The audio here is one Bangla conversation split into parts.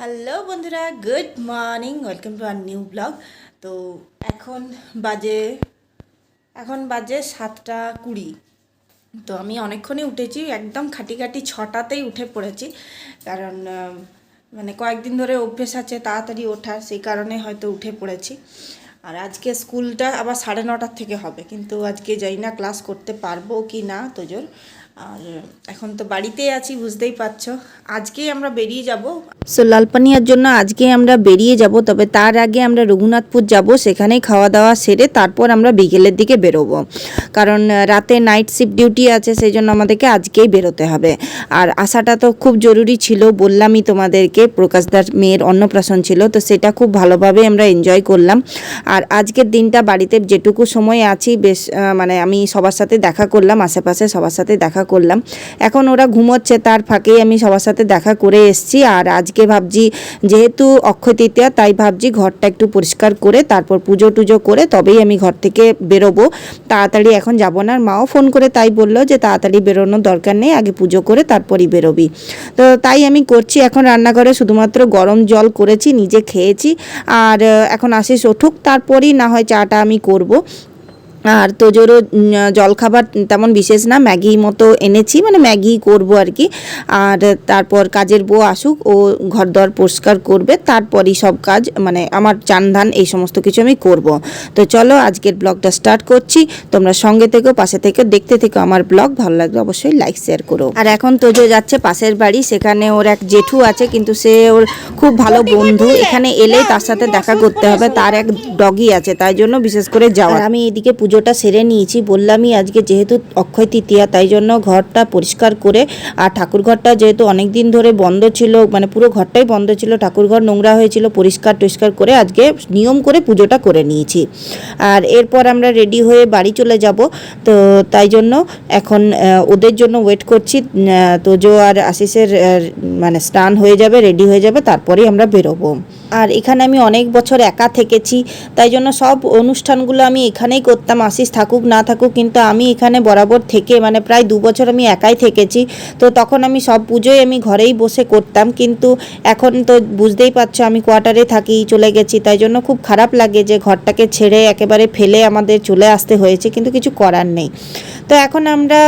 হ্যালো বন্ধুরা, good morning, welcome to our new blog. তো এখন বাজে এখন বাজে সাতটা কুড়ি। তো আমি অনেকক্ষণই উঠেছি, একদম খাটি খাটি ছটাতেই উঠে পড়েছি। কারণ মানে কয়েকদিন ধরে অভ্যেস আছে তাড়াতাড়ি ওঠা, সেই কারণে হয়তো উঠে পড়েছি। আর আজকে স্কুলটা আবার সাড়ে নটার থেকে হবে, কিন্তু আজকে যাই না, ক্লাস করতে পারব কি না, তোজোর। আর এখন তো বাড়িতেই আছি, বুঝতেই পারছ। আজকেই আমরা বেরিয়ে যাব। সো লালপানিয়ার জন্য আজকে আমরা বেরিয়ে যাব, তবে তার আগে আমরা রঘুনাথপুর যাব, সেখানেই খাওয়া দাওয়া সেরে তারপর আমরা বিকেলের দিকে বেরোবো। কারণ রাতে নাইট শিফট ডিউটি আছে সেই জন্য আমাদেরকে আজকেই বেরোতে হবে। আর আসাটা তো খুব জরুরি ছিল, বললামই তোমাদেরকে প্রকাশদার মেয়ের অন্নপ্রাশন ছিল, তো সেটা খুব ভালোভাবে আমরা এনজয় করলাম। আর আজকের দিনটা বাড়িতে যেটুকু সময় আছি, বেশ মানে আমি সবার সাথে দেখা করলাম, আশেপাশে সবার সাথে দেখা করলাম। এখন ওরা ঘুমোচ্ছে, তার ফাঁকেই আমি সবার সাথে দেখা করে এসেছি। আর আজকে ভাবছি, যেহেতু অক্ষয় তৃতীয়া তাই ভাবছি ঘরটা একটু পরিষ্কার করে, তারপর পুজো টুজো করে তবেই আমি ঘর থেকে বেরোবো। তাড়াতাড়ি এখন যাব না, আর মাও ফোন করে তাই বলল যে তাড়াতাড়ি বেরোনোর দরকার নেই, আগে পুজো করে তারপরই বেরোবি। তো তাই আমি করছি, এখন রান্নাঘরে শুধুমাত্র গরম জল করেছি, নিজে খেয়েছি। আর এখন আসিস, উঠুক, তারপরেই না হয় চাটা আমি করব। আর তোজোরও জলখাবার তেমন বিশেষ না ম্যাগি মতো এনেছি মানে ম্যাগি করব আর কি। আর তারপর কাজের বউ আসুক, ও ঘর দর পরিষ্কার করবে, তারপরই সব কাজ মানে আমার চান ধান এই সমস্ত কিছু আমি করব। তো চলো, আজকের ব্লগটা স্টার্ট করছি। তোমরা সঙ্গে থেকো, পাশে থেকে, দেখতে থেকো আমার ব্লগ, ভালো লাগবে অবশ্যই লাইক, শেয়ার করো। আর এখন তোজো যাচ্ছে পাশের বাড়ি, সেখানে ওর এক জেঠু আছে, কিন্তু সে ওর খুব ভালো বন্ধু, এখানে এলে তার সাথে দেখা করতে হবে, তার এক ডগি আছে, তাই জন্য বিশেষ করে যাওয়া। আমি এদিকে পুজোটা সেরে নিয়েছি। বললামই আজকে যেহেতু অক্ষয় তৃতীয়া, তাই জন্য ঘরটা পরিষ্কার করে আর ঠাকুর ঘরটা যেহেতু অনেক দিন ধরে বন্ধ ছিল মানে পুরো ঘরটাই বন্ধ ছিল, ঠাকুর ঘর নোংরা হয়েছিল, পরিষ্কার টরিষ্কার করে আজকে নিয়ম করে পুজোটা করে নিয়েছি। আর এরপর আমরা রেডি হয়ে বাড়ি চলে যাব। তো তাই জন্য এখন ওদের জন্য ওয়েট করছি। তোজো আর আশিসের মানে স্নান হয়ে যাবে, রেডি হয়ে যাবে, তারপরেই আমরা বেরোবো। আর এখানে আমি অনেক বছর একা থেকেছি, তাই জন্য সব অনুষ্ঠানগুলো আমি এখানেই করতাম। আশিস থাকুক, না থাকুক, কিন্তু আমি এখানে বরাবর থেকে মানে প্রায় দু বছর আমি একাই থেকেছি। তো তখন আমি সব পুজোই আমি ঘরেই বসে করতাম, কিন্তু এখন তো বুঝতেই পারছ আমি কোয়ার্টারে থাকি, চলে গেছি। তাই জন্য খুব খারাপ লাগে যে ঘরটাকে ছেড়ে একেবারে ফেলে আমাদের চলে আসতে হয়েছে, কিন্তু কিছু করার নেই। তো এখন আমরা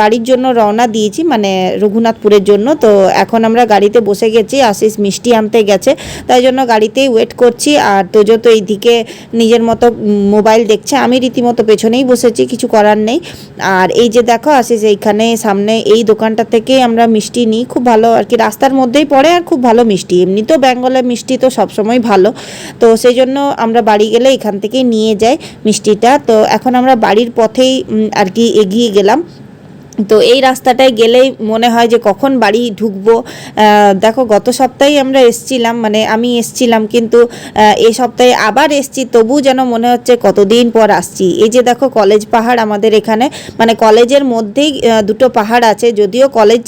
বাড়ির জন্য রওনা দিয়েছি মানে রঘুনাথপুরের জন্য। তো এখন আমরা গাড়িতে বসে গেছি, আশিস মিষ্টি আনতে গেছে। তাই জন্য গাড়িতেই ওয়েট করছি, আর তোজো তো এইদিকে নিজের মতো মোবাইল দেখছে। আমি রীতিমতো পেছনেই বসেছি, কিছু করার নেই। আর এই যে দেখো আশিস, এইখানে সামনে এই দোকানটা থেকে আমরা মিষ্টি নিই, খুব ভালো আর কি। রাস্তার মধ্যেই পড়ে আর খুব ভালো মিষ্টি। এমনি তো বেঙ্গলের মিষ্টি তো সবসময় ভালো। তো সেই জন্য আমরা বাড়ি গেলে এখান থেকেই নিয়ে যাই মিষ্টিটা। তো এখন আমরা বাড়ির পথেই আর কি এগিয়ে গেলাম। তো এই রাস্তাটায় গেলেই মনে হয় যে কখন বাড়ি ঢুকবো। দেখো, গত সপ্তাহেই আমরা এসছিলাম মানে আমি এসছিলাম, কিন্তু এই সপ্তাহে আবার এসছি তবু যেন মনে হচ্ছে কতদিন পর আসছি। এই যে দেখো, কলেজ পাহাড় আমাদের এখানে মানে কলেজের মধ্যেই দুটো পাহাড় আছে, যদিও কলেজ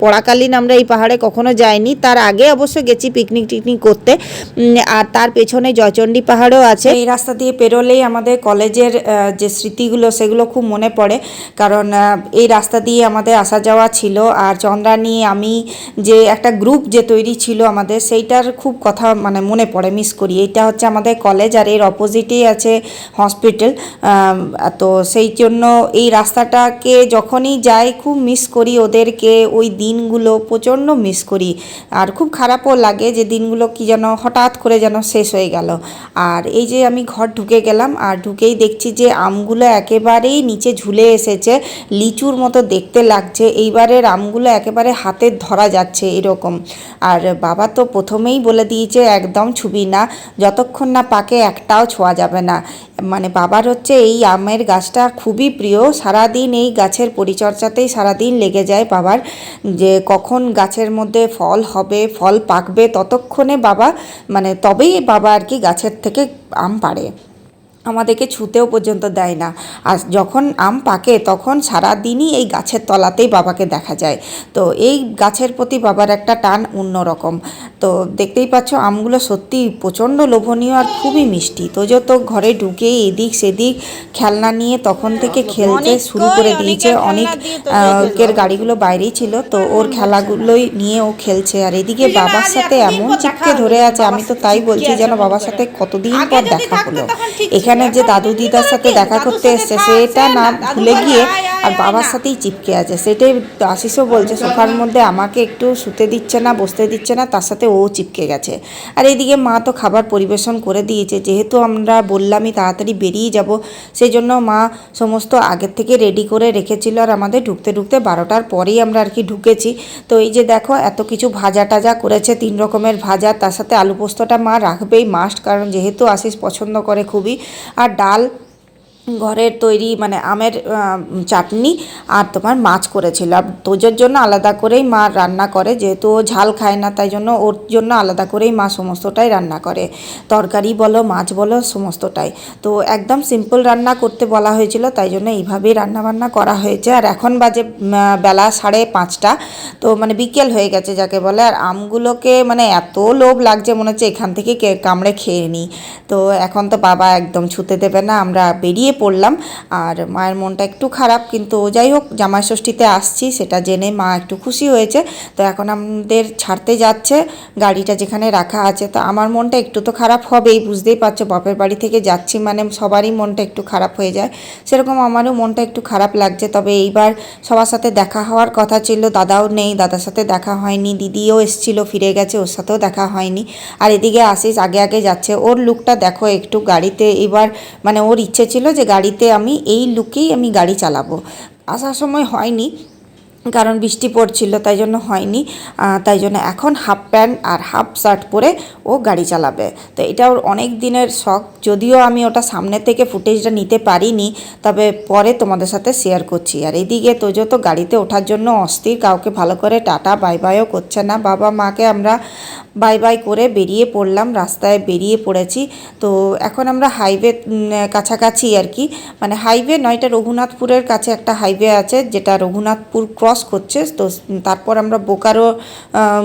পড়াকালীন আমরা এই পাহাড়ে কখনো যাইনি, তার আগে অবশ্য গেছি পিকনিক টিকনিক করতে। আর তার পেছনে জয়চণ্ডী পাহাড়ও আছে। এই রাস্তা দিয়ে পেরোলেই আমাদের কলেজের যে স্মৃতিগুলো, সেগুলো খুব মনে পড়ে। কারণ এই রাস্তা দিয়ে আমাদের আসা যাওয়া ছিল আর চন্দ্রানী, আমি যে একটা গ্রুপ যে তৈরি ছিল আমাদের, সেইটার খুব কথা মানে মনে পড়ে মিস করি। এটা হচ্ছে আমাদের কলেজ আর এর অপোজিটেই আছে হসপিটাল তো সেই জন্য এই রাস্তাটাকে যখনই যাই খুব মিস করি ওদেরকে, ওই দিনগুলো প্রচণ্ড মিস করি। আর খুব খারাপও লাগে যে দিনগুলো কি যেন হঠাৎ করে যেন শেষ হয়ে গেল। আর এই যে আমি ঘর ঢুকে গেলাম, আর ঢুকেই দেখছি যে আমগুলো একেবারেই নিচে ঝুলে এসেছে, লিচুর মতো দেখতে লাগছে, এইবারের আমগুলো একেবারে হাতে ধরা যাচ্ছে এরকম। আর বাবা তো প্রথমেই বলে দিয়েছে, একদম ছুবি না, যতক্ষণ না পাকে একটাও ছোঁয়া যাবে না। মানে বাবার হচ্ছে এই আমের গাছটা খুবই প্রিয়। সারাদিন এই গাছের পরিচর্যাতেই সারাদিন লেগে যায় বাবার, যে কখন গাছের মধ্যে ফল হবে, ফল পাকবে, ততক্ষণে বাবা মানে তবেই বাবা আর কি গাছের থেকে আম পাড়ে। আমাদেরকে ছুতেও পর্যন্ত দেয় না। আর যখন আম পাকে তখন সারা দিনই এই গাছের তলাতেই বাবাকে দেখা যায়। তো এই গাছের প্রতি বাবার একটা টান অন্যরকম তো দেখতেই পাচ্ছ আমগুলো সত্যি প্রচণ্ড লোভনীয় আর খুবই মিষ্টি। তো যত ঘরে ঢুকে এদিক সেদিক খেলনা নিয়ে তখন থেকে খেলতে শুরু করে দিয়েছে। অনেক কের গাড়িগুলো বাইরেই ছিল। তো ওর খেলাগুলোই নিয়ে ও খেলছে। আর এদিকে বাবার সাথে এমন চিপকে ধরে আছে আমি তো তাই বলছি যেন বাবার সাথে কতদিন পর দেখা হলো। এখানে যে দাদু দিদার সাথে দেখা করতে এসছে সেটা না ভুলে গিয়ে আর বাবার সাথেই চিপকে আছে। সেটাই আশিসও বলছে, সোফার মধ্যে আমাকে একটু শুতে দিচ্ছে না, বসতে দিচ্ছে না, তার সাথে ও চিপকে গেছে। আর এদিকে মা তো খাবার পরিবেশন করে দিয়েছে, যেহেতু আমরা বললামই তাড়াতাড়ি বেরিয়ে যাব সেই জন্য মা সমস্ত আগের থেকে রেডি করে রেখেছিল আর আমাদের ঢুকতে ঢুকতে বারোটার পরেই আমরা আর কি ঢুকেছি। তো এই যে দেখো, এত কিছু ভাজা টাজা করেছে, তিন রকমের ভাজা, তার সাথে আলু পোস্তটা মা রাখবেই মাস্ট কারণ যেহেতু আশিস পছন্দ করে খুবই। আর ডাল ঘরের তৈরি মানে আমের চাটনি আর তোমার মাছ করেছিল। আর তোজোর জন্য আলাদা করেই মা রান্না করে, যেহেতু ও ঝাল খায় না, তাই জন্য ওর জন্য আলাদা করেই মা সমস্তটাই রান্না করে। তরকারি বলো, মাছ বলো, সমস্তটাই। তো একদম সিম্পল রান্না করতে বলা হয়েছিল, তাই জন্য এইভাবেই রান্নাবান্না করা হয়েছে। আর এখন বাজে বেলা সাড়ে পাঁচটা। তো মানে বিকেল হয়ে গেছে যাকে বলে, আর আমগুলোকে মানে এত লোভ লাগছে, মনে হচ্ছে এখান থেকে কামড়ে খেয়ে নিই। তো এখন তো বাবা একদম ছুতে দেবে না, আমরা বেরিয়ে পড়লাম। আর মায়ের মনটা একটু খারাপ, কিন্তু যাই হোক, জামাই ষষ্ঠীতে আসছি, সেটা জেনে মা একটু খুশি হয়েছে। তো এখন আমাদের ছাড়তে যাচ্ছে, গাড়িটা যেখানে রাখা আছে। তো আমার মনটা একটু তো খারাপ হবেই, বুঝতেই পারছ, বাপের বাড়ি থেকে যাচ্ছি মানে সবারই মনটা একটু খারাপ হয়ে যায়। সেরকম আমারও মনটা একটু খারাপ লাগছে, তবে এইবার সবার সাথে দেখা হওয়ার কথা ছিল, দাদাও নেই, দাদার সাথে দেখা হয়নি, দিদিও এসেছিল, ফিরে গেছে, ওর সাথেও দেখা হয়নি। আর এদিকে আসিস আগে আগে যাচ্ছে, ওর লুকটা দেখো একটু গাড়িতে, এবার মানে ওর ইচ্ছে ছিল যে গাড়িতে আমি এই লুকেই আমি গাড়ি চালাবো। আসার সময় হয়নি। কারণ বৃষ্টি পড়ছিল, তাই জন্য হয়নি। তাই জন্য এখন হাফ প্যান্ট আর হাফ শার্ট পরে ও গাড়ি চালাবে। তো এটা ওর অনেক দিনের শখ। যদিও আমি ওটা সামনে থেকে ফুটেজটা নিতে পারিনি, তবে পরে তোমাদের সাথে শেয়ার করছি। আর এদিকে তোজো তো গাড়িতে ওঠার জন্য অস্থির, কাউকে ভালো করে টাটা বাই বাইও করছে না। বাবা মাকে আমরা বাই বাই করে বেরিয়ে পড়লাম, রাস্তায় বেরিয়ে পড়েছি। তো এখন আমরা হাইওয়ে কাছাকাছি আর কি। মানে হাইওয়ে নয় এটা রঘুনাথপুরের কাছে একটা হাইওয়ে আছে, যেটা রঘুনাথপুর ক্রস করছে, তো তারপর আমরা বোকারো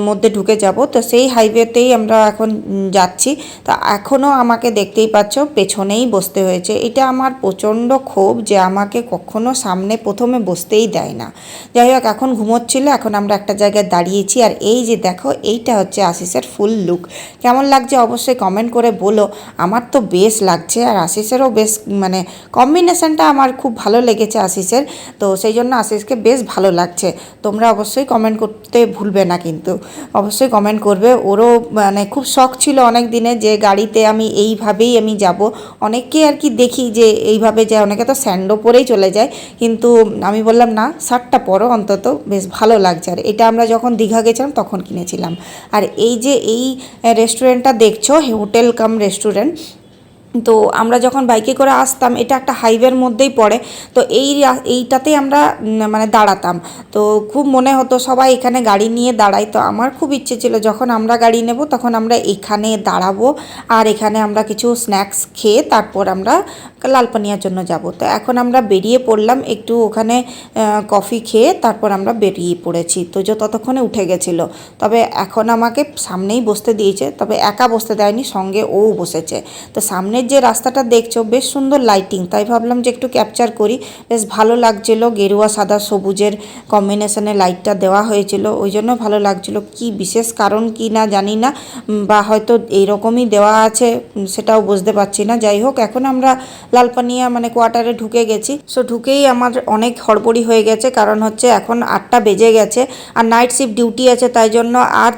মধ্যে ঢুকে যাব। তো সেই হাইওয়েতেই আমরা এখন যাচ্ছি। তা এখনও আমাকে দেখতেই পাচ্ছ, পেছনেই বসতে হয়েছে। এটা আমার প্রচণ্ড ক্ষোভ যে আমাকে কখনো সামনে প্রথমে বসতেই দেয় না। যাই হোক, এখন ঘুমোচ্ছিল, এখন আমরা একটা জায়গায় দাঁড়িয়েছি। আর এই যে দেখো, এইটা হচ্ছে আশিসের ফুল লুক কেমন লাগছে অবশ্যই কমেন্ট করে বলো। আমার তো বেশ লাগছে, আর আশিসেরও বেশ মানে কম্বিনেশনটা আমার খুব ভালো লেগেছে আশিসের। তো সেই জন্য আশিসকে বেশ ভালো লাগছে। তোমরা অবশ্যই কমেন্ট করতে ভুলবে না কিন্তু। অবশ্যই কমেন্ট করবে। ওরও মানে খুব শখ ছিল অনেক দিনে যে গাড়িতে আমি এইভাবেই আমি যাব। অনেককে আর কি দেখি যে এইভাবে যায়। অনেকে তো স্যান্ডো পরেই চলে যায়। কিন্তু আমি বললাম, না শার্টটা পরো অন্তত। বেশ ভালো লাগছে। আর এটা আমরা যখন দীঘা গেছিলাম তখন কিনেছিলাম। আর এই যে এই রেস্টুরেন্টটা দেখছ হোটেল কাম রেস্টুরেন্ট তো আমরা যখন বাইকে করে আসতাম, এটা একটা হাইওয়ের মধ্যেই পড়ে। তো এই এইটাতেই আমরা মানে দাঁড়াতাম। তো খুব মনে হতো সবাই এখানে গাড়ি নিয়ে দাঁড়াই তো আমার খুব ইচ্ছে ছিল, যখন আমরা গাড়ি নেব, তখন আমরা এখানে দাঁড়াবো আর এখানে আমরা কিছু স্ন্যাক্স খেয়ে তারপর আমরা লালপানিয়ার জন্য যাব। তো এখন আমরা বেরিয়ে পড়লাম, একটু ওখানে কফি খেয়ে তারপর আমরা বেরিয়ে পড়েছি। তো যে ততক্ষণে উঠে গেছিল। তবে এখন আমাকে সামনেই বসতে দিয়েছে, তবে একা বসতে দেয়নি, সঙ্গে ও বসেছে। তো সামনের যে রাস্তাটা দেখছ, বেশ সুন্দর লাইটিং তাই ভাবলাম যে একটু ক্যাপচার করি। বেশ ভালো লাগছিল, গেরুয়া, সাদা, সবুজের কম্বিনেশনে লাইটটা দেওয়া হয়েছিল। ওই জন্য ভালো লাগছিল। কি বিশেষ কারণ কি না জানি না বা হয়তো এইরকমই দেওয়া আছে সেটাও বুঝতে পারছি না। যাই হোক, এখন আমরা লালপানিয়া মানে কোয়ার্টারে ঢুকে গেছি। সো ঢুকেই আমার অনেক হড়বড়ি হয়ে গেছে, কারণ হচ্ছে এখন আটটা বেজে গেছে আর নাইট শিফট ডিউটি আছে, তাই জন্য আর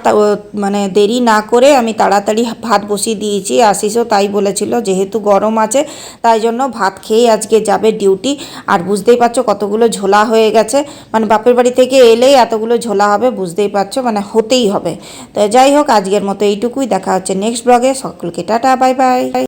মানে দেরি না করে আমি তাড়াতাড়ি ভাত বসিয়ে দিয়েছি। আশিসও তাই বলেছিল যেহেতু গরম আছে, তাই জন্য ভাত খেয়েই আজকে যাবে ডিউটি। আর বুঝতেই পারছ কতগুলো ঝোলা হয়ে গেছে। মানে বাপের বাড়ি থেকে এলেই এতগুলো ঝোলা হবে, বুঝতেই পারছ মানে হতেই হবে। তো যাই হোক, আজকের মতো এইটুকুই। দেখা হচ্ছে নেক্সট ব্লগে। সকলকে টাটা, বাই বাই।